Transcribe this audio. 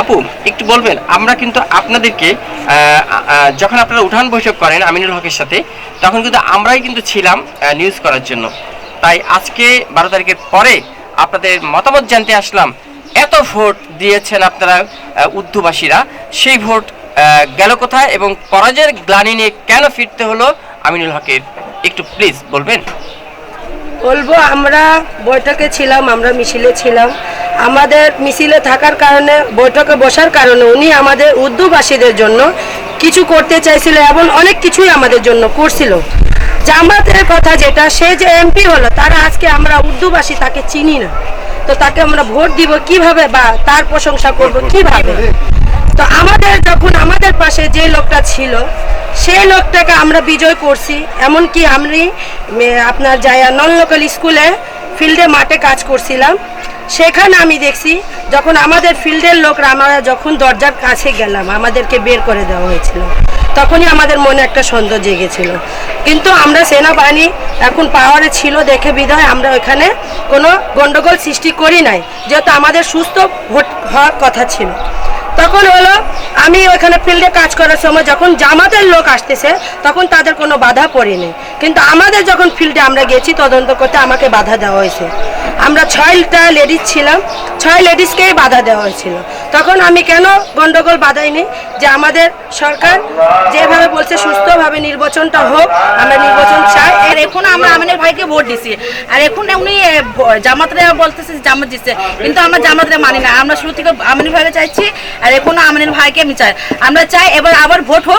আপু, একটু বলবেন, আমরা কিন্তু আপনাদেরকে যখন আপনারা উঠান বৈঠক করেন আমিনুল হকের সাথে, তখন কিন্তু আমরাই কিন্তু ছিলাম নিউজ করার জন্য। তাই আজকে বারো তারিখের পরে আপনাদের মতামত জানতে আসলাম, এত ভোট দিয়েছেন আপনারা উর্দুভাষীরা, সেই ভোট গেল কোথায় এবং পরাজয়ের গ্লানি নিয়ে কেন ফিরতে হলো আমিনুল হকের? একটু প্লিজ বলবেন। বলব, আমরা বৈঠকে ছিলাম, আমরা মিছিলে ছিলাম। আমাদের মিছিলে থাকার কারণে, বৈঠকে বসার কারণে উনি আমাদের উর্দুভাষীদের জন্য কিছু করতে চাইছিল এবং অনেক কিছুই আমাদের জন্য করছিল। জামাতের কথা যেটা, সে যে এমপি হলো, তারা আজকে আমরা উর্দুভাষী, তাকে চিনি না। তো তাকে আমরা ভোট দিব কীভাবে বা তার প্রশংসা করব কীভাবে? তো আমাদের, যখন আমাদের পাশে যে লোকটা ছিল সেই লোকটাকে আমরা বিজয় করছি, এমনকি আমি আপনার যায়া নন লোকাল স্কুলে ফিল্ডে মাঠে কাজ করছিলাম। সেখানে আমি দেখছি, যখন আমাদের ফিল্ডের লোকরা আমরা যখন দরজার কাছে গেলাম, আমাদেরকে বের করে দেওয়া হয়েছিল, তখনই আমাদের মনে একটা সন্দেহ জেগেছিল। কিন্তু আমরা সেনাবাহিনী এখন পাওয়ারে ছিল দেখে বিধায় আমরা ওখানে কোনো গন্ডগোল সৃষ্টি করি নাই, যেহেতু আমাদের সুস্থ হওয়ার কথা ছিল। তখন হলো, আমি ওখানে ফিল্ডে কাজ করার সময় যখন জামাতের লোক আসতেছে, তখন তাদের কোনো বাধা পড়েনি। কিন্তু আমাদের যখন ফিল্ডে আমরা গেছি, তদন্ত করতে আমাকে বাধা দেওয়া হয়েছে। আমরা ছয়টা লেডিস ছিলাম, ছয় লেডিসকেই বাধা দেওয়া হয়েছিল। তখন আমি কেন গন্ডগোল বাধাইনি? যে আমাদের সরকার যেভাবে বলছে সুস্থভাবে নির্বাচনটা হোক, আমরা নির্বাচন চাই। আর এখন আমরা আমিনের ভাইকে ভোট দিছি। আর এখন উনি জামাতরা বলতেছে জামাত দিচ্ছে কিন্তু আমরা জামাতরে মানি না। আমরা শুরু থেকে আমিনের ভাইকে চাইছি, আর এখনও আমিনের ভাইকে আমি চাই। আমরা চাই এবার আবার ভোট হোক